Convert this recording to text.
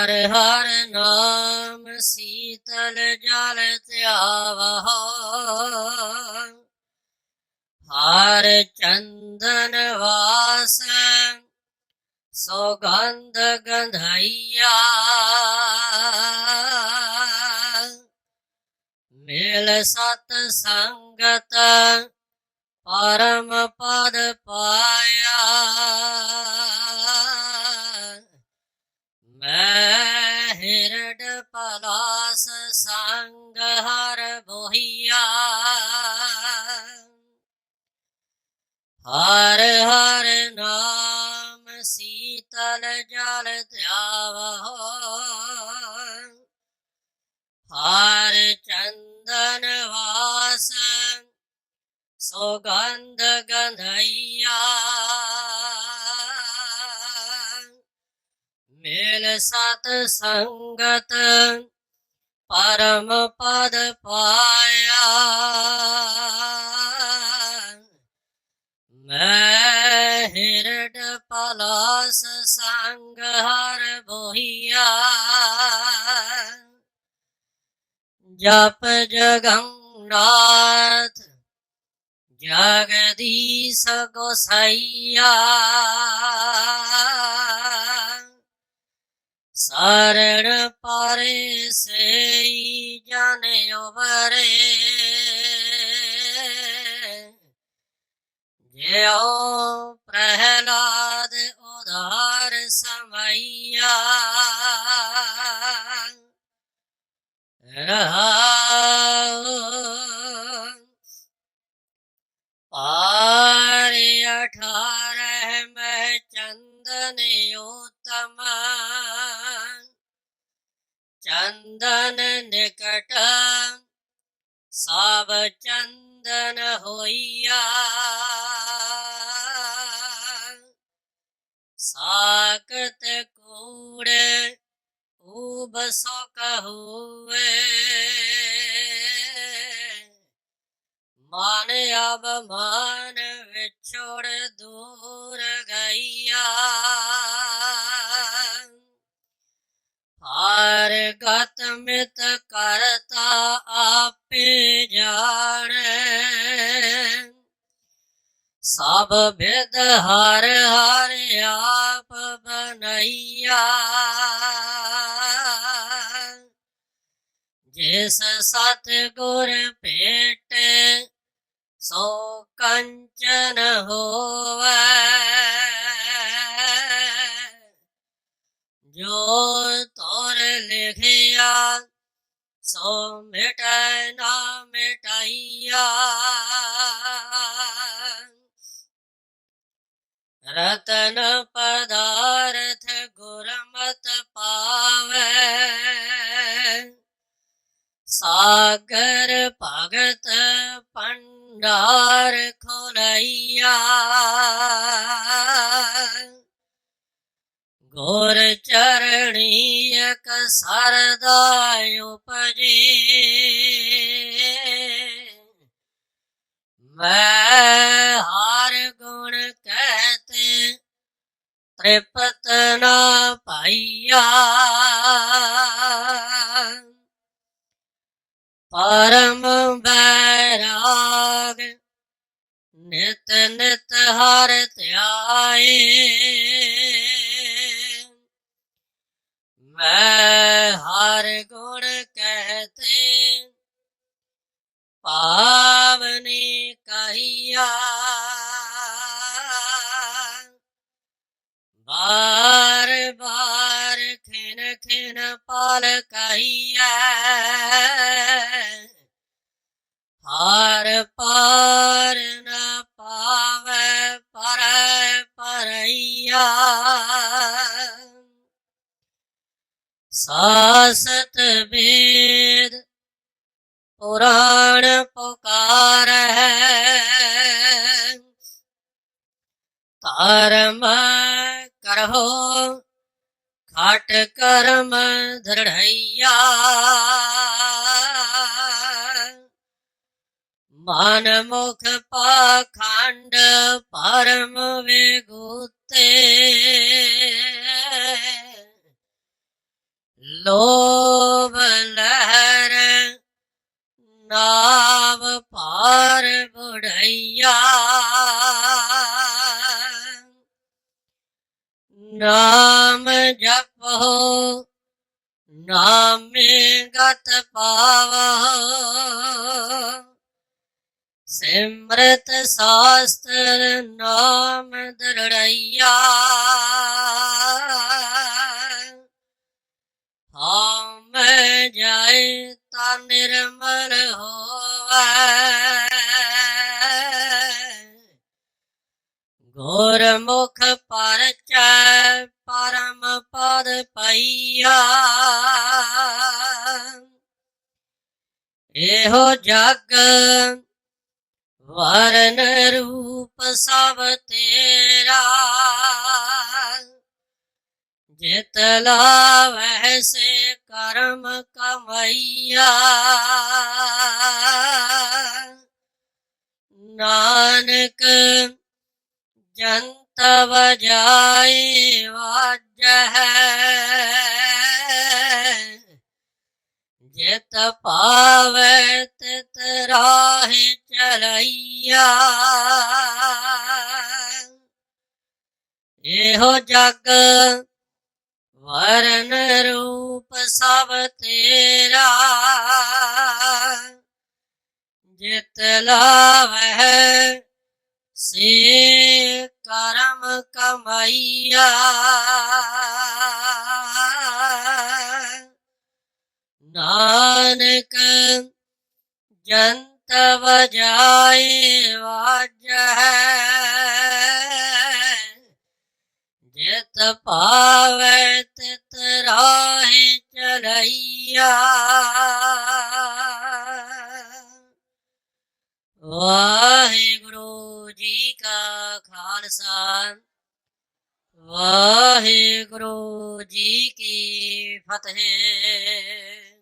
ਹਰ ਹਰ ਨਾਮ ਸੀਤਲ ਜਲ ਧਿਆਵਹੁ। ਹਰ ਚੰਦਨ ਵਾਸ ਸੋਗੰਧ ਗੰਧਈਆ। ਮੇਲ ਸਤ ਸੰਗਤ ਪਰਮ ਪਦ ਪਾਇਆ ਮੈਂ ਹਿਰਡ ਪਲਾਸ ਸੰਗ ਹਰ ਬੋਹੀਆ ਹਰ ਹਰ ਨਾਮ ਸੀਤਲ ਜਲ ਧਿਆਵਹੁ। ਹਰ ਚੰਦਨ ਵਾਸ ਸੁਗੰਧ ਗੰਧਈਆ। ਮਿਲ ਸਤ ਸੰਗਤ ਪਰਮ ਪਦ ਪਾਇਆ। ਮੈਂ ਹਿਰਡ ਪਲਾਸ ਸੰਗ ਹਰ ਬੋਹੀਆ। ਜਪ ਜਗੰਨਾਥ ਜਗਦੀਸ਼ ਗੋਸਈਆ। ਸਰਣ ਪਾਰੇ ਸੇ ਜਾਣੇ ਉਬਰੇ ਜਿਉ ਪ੍ਰਹਿਲਾਦ ਉਧਾਰ ਸਮਈਆ। ਰਹਾ ਪਾਰ ਅਠਾਰਹ ਮਹਿ ਚੰਦਨ ਉਤਮ ਚੰਦਨ ਨਿਕਟ ਸਭ ਚੰਦਨ ਹੋਈਆ ਸਾਕਤ ਕੂੜ ਊਬ ਸੋ ਕਹੂਏ ਮਨ ਅਬ ਦੂਰ ਗਈਆ ਹਰ ਗਤ ਮਿਤ ਕਰਤਾ ਆਪੇ ਜਾਣੈ। ਸਭ ਬਿਦ ਹਰ ਹਰ ਆਪ ਬਨਈਆ। ਜਿਸ ਸਤ ਗੁਰ ਭੇਟ ਸੋ ਕੰਚਨ ਹੋਵੈ, ਜੋ ਤੋਰ ਲਿਖਿਆ, ਸੋ ਮਿਟੈ ਨਾ ਮਿਟਾਈਆ। ਰਤਨ ਪਦਾਰਥ ਗੁਰਮਤ ਪਾਵੈ। ਸਾਗਰ ਭਗਤ ਭੰਡਾਰ ਖੋਲਈਆ। ਗੁਰ ਚਰਣੀ ਇਕ ਸਰਦਾ ਉਪਜੀ। ਮੈਂ ਹਾਰ ਗੁਣ ਕਹਤੇ ਤ੍ਰਿਪਤ ਨਾ ਪਾਈਆ। ਪਰਮ ਬੈ ਰਾਗ, ਨਿਤ ਨਿਤ ਹਰ ਧਿਆਏ। ਮੈਂ ਹਰ ਗੁਣ ਕਹਤੇ, ਪਾਵਨੀ ਕਹੀਆ। ਬਾਰ ਬਾਰ ਖਿਨ ਖਿਨ ਪਾਲ ਕਹੀਆ ਹਰ ਪਾਰ ਨ ਪਾਵੈ ਪਰ ਪਰਈਆ। ਸਾਸਤ ਵੇਦ ਪੁਰਾਣ ਹੈ ਧਰਮ ਕਰਹੁ ਖਟ ਕਰਮ ਦ੍ਰਿੜਈਆ ਮਨ ਮੁਖ ਪਾਖੰਡ ਪਰਮ ਵਿਗੂਤੇ ਲੋਭ ਲਹਿਰ ਨਾਵ ਪਾਰ ਬੁੜਈਆ। ਨਾਮ ਜਪੋ ਨਾਮੇ ਗਤ ਪਾਵੋ ਸਿਮਰਤ ਸਾਸਤਰ ਨਾਮ ਦਰੜਈਆ। ਹਮ ਜਾਏ ਤਾ ਨਿਰਮਲ ਹੋਵੈ। ਗੁਰਮੁਖ ਪਰਚੈ ਪਰਮ ਪਦ ਪਈਆ। ਇਹੋ ਜਗ ਵਰਨ ਰੂਪ ਸਭ ਤੇਰਾ। ਜਿਤ ਲਾਵੈ ਸੇ ਕਰਮ ਕਮਈਆ। ਨਾਨਕ ਜੰਤ ਵਜਾਏ ਵਾਜੈ ਜਿਤ ਪਾਵੈ ਤਿਤ ਰਾਹੇ ਚਲਈਆ। ਇਹੋ ਜਗ ਵਰਨ ਰੂਪ ਸਭ ਤੇਰਾ। ਜਿਤ ਲਾਵੈ ਸੇ ਕਰਮ ਕਮਈਆ। ਨਾਨਕ ਜੰਤ ਵਜਾਏ ਵਾਜੈ ਜਿਤ ਪਾਵੈ ਤਿਤ ਰਾਹੇ ਚਲਈਆ। ਵਾਹਿਗੁਰੂ ਜੀ ਕਾ ਖਾਲਸਾ। ਵਾਹਿਗੁਰੂ ਜੀ ਕੀ ਫਤਿਹ।